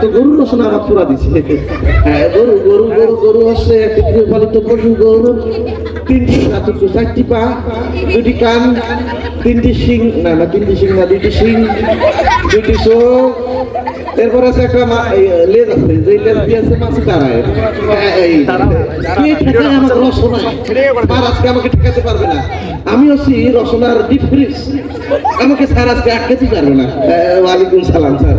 তো গরু রচনা আমার পুরা দিছে। হ্যাঁ গরু গরু গরু গরু হচ্ছে একটি গৃহপালিত পশু গরু, তিনটি হাত চারটি পা, দুটি কান, তিনটি শিং, না না, তিনটি শিং না দুটি শিং দুটি চোখ এরপর আছে একটা মা- এই, লেজ আছে যে লেজ দিয়ে আছে মাছি তারায়। এই কে ঠেকায় আমাকে রসনায় আর আজকে আমাকে ঠেকাতে পারবে না। আমি হচ্ছি রসনার ডিপ ফ্রিজ আমাকে স্যার আজকে আটকাতে পারবে না। ওয়ালাইকুম সালাম স্যার।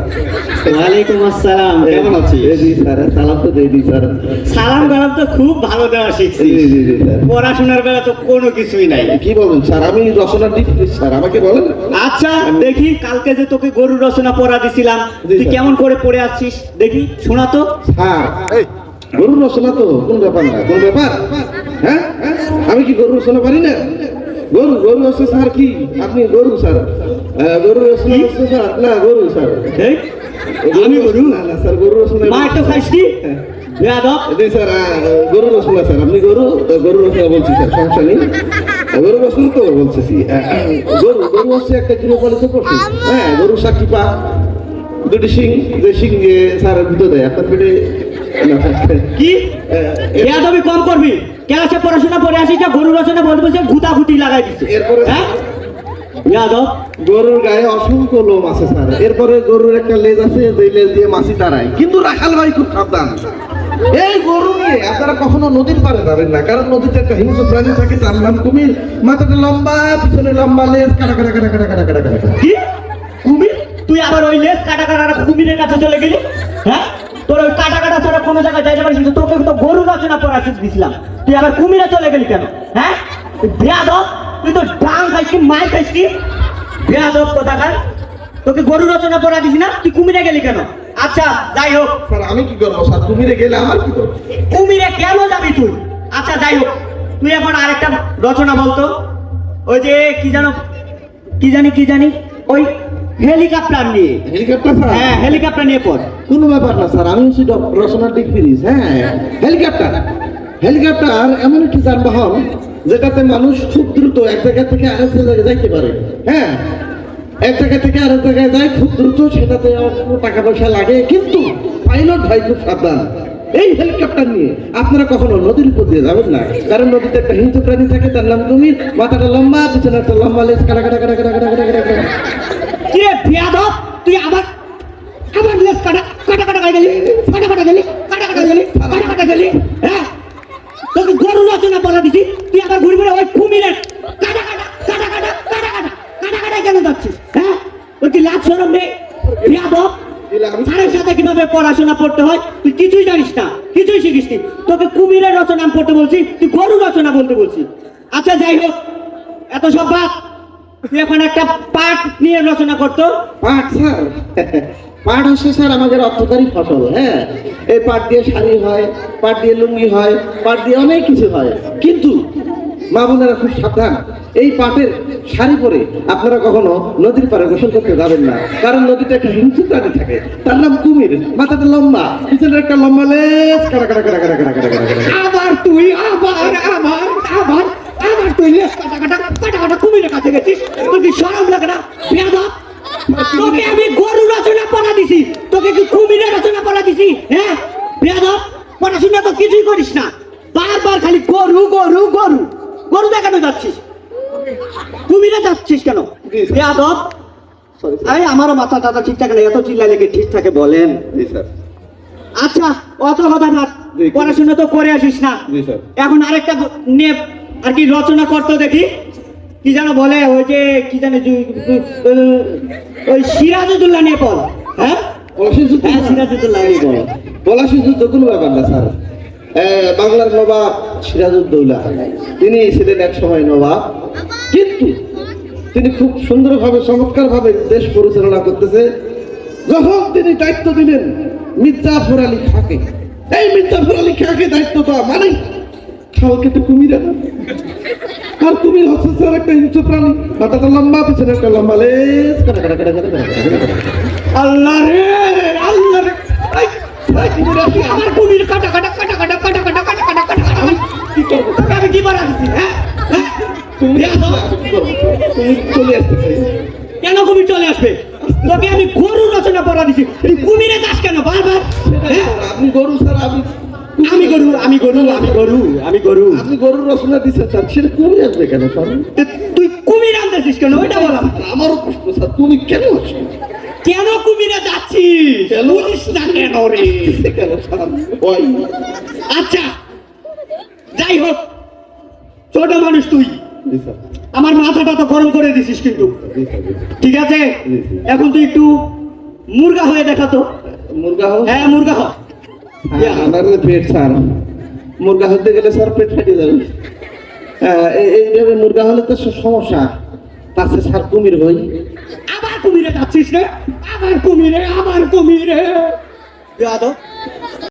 ওয়ালাইকুম আসসালাম কেমন আছিস? এ, জি স্যার সালাম তো দিয়ে দিই স্যার। সালাম কালাম তো খুব ভালো দেওয়া জি জি জি পড়াশোনার বেলা তো কোনো কিছুই নাই। কি বলুন স্যার? আমি রসনার ডিপ ফ্রিজ স্যার। আমাকে বলেন। আচ্ছা দেখি কালকে যে তোকে গরু রচনা পড়া দিছিলাম তুই। কেমন করে পড়ে আসছিস? দেখি শোনা তো। স্যার গরু রচনা তো কোন ব্যাপার না কোন ব্যাপার? হ্যাঁ আমি কি গরু রচনা পারি না? গরু গরু হচ্ছে স্যার কি? আপনি গরু স্যার গরু হচ্ছে স্যার না গরু স্যার আমি গরু না না স্যার গরু রচনা মা একটু খাইস কি? স্যার গরু রচনা স্যার আপনি গরু গরু রচনা বলছি স্যার সমস্যা নেই। গরু রচনা তো বলতেছি গরু গরু হচ্ছে একটা গৃহপালিত পশু। হ্যাঁ গরু সাক্ষী পা। দুটি যে শিং দিয়ে স্যার ভিতর দেয়। আপনার পেটে কি? বেয়াদবি কম করবি? ক্লাসে পড়াশোনা পড়ে আসিস? গরু রচনা বলতে বলছে গুতা গুটি লাগাই দিচ্ছে এরপরে- হ্যাঁ? বেয়াদব গরুর গায়ে অসংখ্য লোম আছে স্যার। এরপরে গরুর একটা লেজ আছে যে লেজ দিয়ে মাছি তাড়ায়। কিন্তু রাখাল ভাই খুব সাবধান। এই গরু নিয়ে আপনারা কখনো নদীর পারে যাবেন না। কারণ নদীতে একটা হিংস্র প্রাণী থাকে তার নাম কুমির। মাথাটা লম্বা পিছনে লম্বা লেজ কাটা কাটা কাটা কাটা কাটা কাটা কাটা। কি? তুই আবার ওই লেজ কাটা কাটা কুমিরের কাছে চলে গেলি? হ্যাঁ? তোর ওই কাটা কাটা ছাড়া কোনো জায়গায় যাইতে পারিস না। তোকে তো গরু রচনা পড়া দিছিলাম। তুই আবার কুমিরে চলে গেলি কেন? হ্যাঁ? বেয়াদব। তুই তো ডাং মায়ের খাইস কি? বেয়াদব কোথাকার? তোকে গরু রচনা পড়া দিছি না? তুই কুমিরে গেলি কেন? আচ্ছা যাই হোক। স্যার আমি কি করব স্যার? কুমিরে গেলে আমার কি করব? কুমিরে কেন যাবি তুই? আচ্ছা যাই হোক। তুই এখন আরেকটা রচনা বলতো। ওই যে কি জানো কি জানি কি জানি? ওই হেলিকপ্টার নিয়ে। হেলিকপ্টার স্যার হ্যাঁ হেলিকপ্টার নিয়ে পড় কোনো ব্যাপার না স্যার আমি হচ্ছি ডিক ফিরিজ হ্যাঁ। হেলিকপ্টার হেলিকপ্টার এমন একটি যানবাহন যেটাতে মানুষ খুব দ্রুত এক জায়গা থেকে আরেক জায়গায় যাইতে পারে হ্যাঁ। এক জায়গা থেকে আরেক জায়গায় যায় খুব দ্রুত সেটাতে টাকা পয়সা লাগে কিন্তু পাইলট ভাই খুব সাবধান। এই হেলিকপ্টার নিয়ে আপনারা কখনো নদীর উপর দিয়ে যাবেন না কারণ নদীতে একটা হিংস্র প্রাণী থাকে তার নাম কুমির মাথাটা লম্বা পিছনে একটা লম্বা লেজ কাটা কাটা কাটা কাটা কাটা কাটা কাটা। কাটা কি রে বেয়াদব তুই আবার আবার লেস কাটা কাটা কাটা কাটা গেলি কাটা কাটা গেলি কাটা কাটা গেলি কাটা কাটা গেলি হ্যাঁ? তোকে গরু রচনা বলা দিছি তুই আবার ঘুরে ঘুরে ওই কুমিরের কাটা কাটা কাটা কাটা কাটা কাটা কাটা কাটা কেন যাচ্ছিস হ্যাঁ? তোর কি লাজ শরম নেই বেয়াদব স্যারের সাথে কীভাবে পড়াশোনা পড়তে হয় তুই কিছুই জানিস না কিছুই শিখিস নি। তোকে কুমিরের রচনা পড়তে বলছি তুই গরু রচনা বলতে বলছি আচ্ছা যাই হোক এত সব বাদ। এখন একটা পাট নিয়ে রচনা করতো। পাট স্যার? পাট হচ্ছে স্যার আমাদের অর্থকারী ফসল হ্যাঁ? এই পাট দিয়ে শাড়ি হয় পাট দিয়ে লুঙ্গি হয় পাট দিয়ে অনেক কিছু হয়। কিন্তু মা বোনেরা খুব সাবধান। এই পাটের শাড়ি পরে আপনারা কখনো নদীর পাড়ে গোসল করতে যাবেন না। কারণ নদীতে একটা হিংসু প্রাণী থাকে। তার নাম কুমির। মাথাটা লম্বা পিছনে একটা লম্বা লেস কারা কারা কারা কারা কারা কারা কারা আবার তুই আবার আবার আবার আবার তুই লেস কাটা কাটা কুমিরের কাছে গেছিস? তোর কি সরম লাগে না বেয়াদব। তোকে আমি গরু রচনা পড়া দিছি। তোকে কি কুমিরের রচনা পড়া দিছি? হ্যাঁ? বেয়াদব পড়াশোনা তো কিছুই করিস না। বারবার খালি গরু গরু গরু। গরু দেখানো যাচ্ছিস। কুমিরে যাচ্ছিস কেন। বেয়াদব। আরে আমারও মাথা টাথা ঠিক থাকে না। এত চিল্লাইলে কি ঠিক থাকে বলেন? জি স্যার আচ্ছা অত কথা জি, পড়াশোনা তো করে আসিস না। এখন আরেকটা নিয়ে আর কি রচনা করতে দেখি। কি যেন বলে? ওই যে কি জানে ওই সিরাজুদ্দৌল্লা নিয়ে পড় হ্যাঁ? হ্যাঁ সিরাজুদ্দৌল্লা যুদ্ধ কোনো ব্যাপার না স্যার? বাংলার নবাব সিরাজউদ্দৌলা তিনি ছিলেন এক সময় নবাব। কিন্তু তিনি খুব সুন্দরভাবে চমৎকারভাবে দেশ পরিচালনা করতেছে। যখন তিনি দায়িত্ব দিলেন মির্জাফর আলী খাকে। এই মির্জাফর আলী খাকে দায়িত্ব দেওয়া মানে খাল কেটে কুমির কুমির হচ্ছে স্যার একটা হিংস্র প্রাণী মাথাটা লম্বা পিছনে একটা লম্বা লেজ। আল্লাহ রে আল্লাহ রে আমার কুমির কাটা কাটা কাটা কাটা কাটা কাটা কাটা কাটা কাটা কাটা। আমি কি করব আমি কি বানা দিছি হ্যাঁ হ্যাঁ? তুমি চলে আসতেছে কেন কুমির চলে আসবে তোকে আমি গরু রচনা পড়া দিছি কুমিরে যাস কেন বারবার আপনি গরু স্যার আমি আমি গরু আমি গরু আমি গরু আমি গরু। আপনি গরুর রচনা দিচ্ছেন স্যার সেটা কমে আসবে কেন? স্যার তুই কুমির আনতেছিস কেন? ওইটা বলা আমারও প্রশ্ন স্যার তুমি কেন আসছো কেন কুমিরে যাচ্ছিস? কেন? বুঝিস না কেন রে? আচ্ছা যাই হোক ছোট মানুষ তুই। আমার মাথাটা তো গরম করে দিছিস কিন্তু। ঠিক আছে। এখন তুই একটু মুরগা হয়ে দেখা তো। মুরগা হ্যাঁ মুরগা হ্যাঁ, আমার পেট স্যার মুরগা হতে গেলে স্যার পেট ফেটে যাবে হ্যাঁ, এই- এইভাবে মুরগা হলে তো সমস্যা। তাতে স্যার কুমির হই। আবার কুমিরে যাচ্ছিস রে? আবার কুমিরে আবার কুমিরে। যাদব